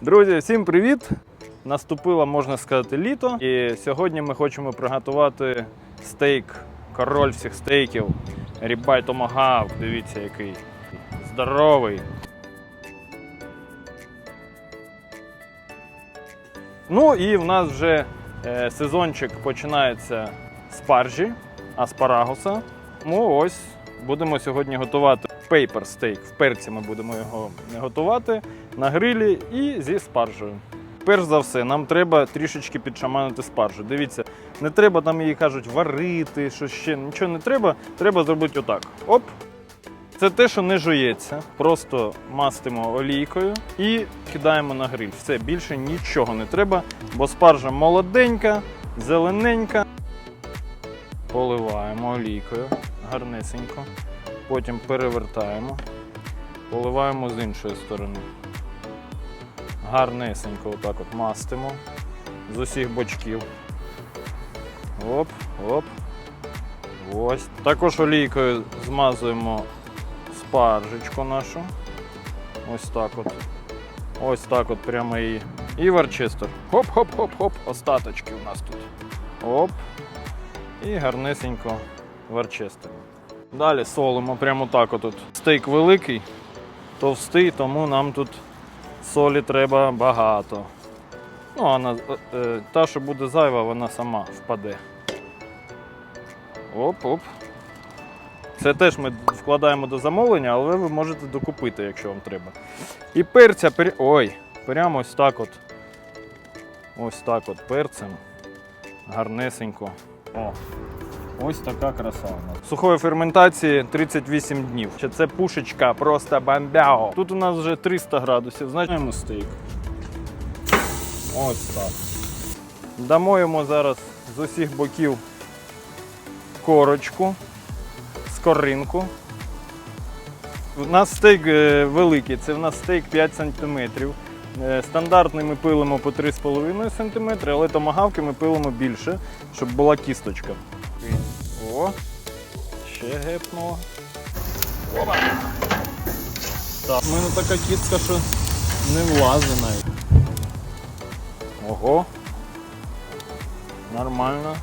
Друзі, всім привіт! Наступило, можна сказати, літо. І сьогодні ми хочемо приготувати стейк, король всіх стейків. Рібай томагавк. Дивіться, який здоровий. Ну і в нас вже е, сезончик починається з паржі, аспарагуса. Ну ось будемо сьогодні готувати пейпер стейк. В перці ми будемо його готувати на грилі і зі спаржею. Перш за все, нам треба трішечки підшаманити спаржу. Дивіться, не треба там її кажуть варити, що ще нічого не треба. Треба зробити отак. Оп. Це те, що не жується. Просто мастимо олійкою і кидаємо на гриль. Все, більше нічого не треба, бо спаржа молоденька, зелененька. Поливаємо олійкою гарнесенько. Потім перевертаємо, поливаємо з іншої сторони. Гарнесенько отак от мастимо з усіх бочків. Оп, оп. Ось. Також олійкою змазуємо спаржечку нашу. Ось так от. Ось так от прямо її. І варчестер. Хоп-хоп-хоп-хоп. Остаточки у нас тут. Оп. І гарнесенько варчестер. Далі солимо прямо так отут. Стейк великий, товстий, тому нам тут солі треба багато. Ну, а е, е, та, що буде зайва, вона сама впаде. Оп-оп. Це теж ми вкладаємо до замовлення, але ви можете докупити, якщо вам треба. І перця, пер... ой, прямо ось так от. Ось так от перцем. Гарнесенько. О, ось така краса у нас. Сухої ферментації 38 днів. Ще Це пушечка, просто бомбяго. Тут у нас вже 300 градусів. Значимо стейк. Ось так. Дамо йому зараз з усіх боків корочку, скоринку. У нас стейк е, великий, це в нас стейк 5 см. Стандартний ми пилимо по 3,5 см, але томагавки ми пилимо більше, щоб була кісточка. О, ще гепнуло. Опа. Так, у мене така кістка, що не влазить навіть. Ого. Нормально.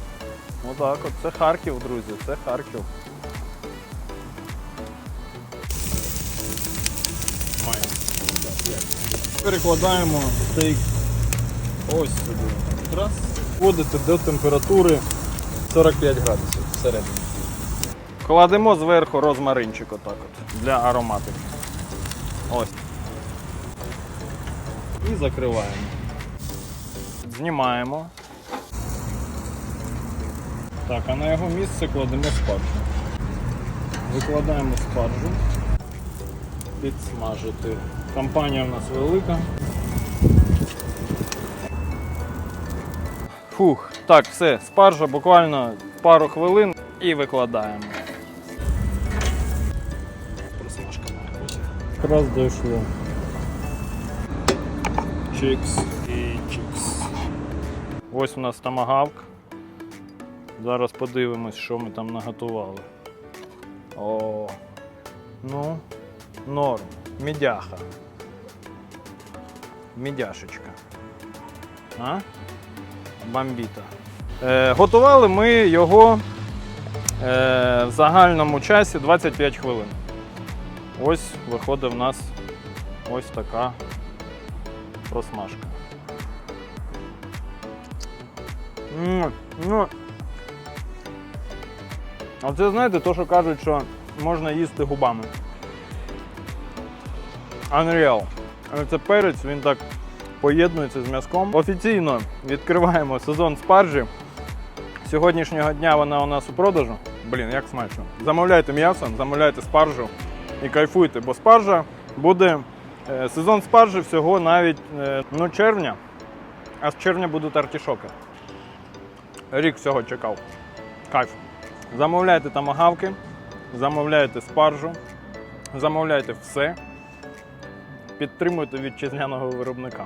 Отак от. Це Харків, друзі, це Харків. Перекладаємо стейк ось сюди. Раз. Вводите до температури 45 градусів всередині. Кладемо зверху розмаринчик отак от для ароматики. Ось. І закриваємо. Знімаємо. Так, а на його місце кладемо спаржу. Викладаємо спаржу. Підсмажити. Компанія в нас велика. Фух, так, все, спаржа буквально пару хвилин і викладаємо. Якраз дійшло. Чікс і чікс. Ось у нас тамагавк. Зараз подивимось, що ми там наготували. О, ну, норм. Мідяха. Мідяшечка. А? Бамбіта. Е, готували ми його е, в загальному часі 25 хвилин. Ось виходить в нас ось така просмажка. М, Ну, а це знаєте, то, що кажуть, що можна їсти губами. Unreal. Це перець, він так поєднується з м'язком. Офіційно відкриваємо сезон спаржі. Сьогоднішнього дня вона у нас у продажу. Блін, як смачно. Замовляйте м'ясо, замовляйте спаржу і кайфуйте, бо спаржа буде. е, Сезон спаржі всього навіть е, ну, червня, а з червня будуть артішоки. Рік всього чекав. Кайф. Замовляйте тамагавки, замовляйте спаржу, замовляйте все. Підтримуйте вітчизняного виробника.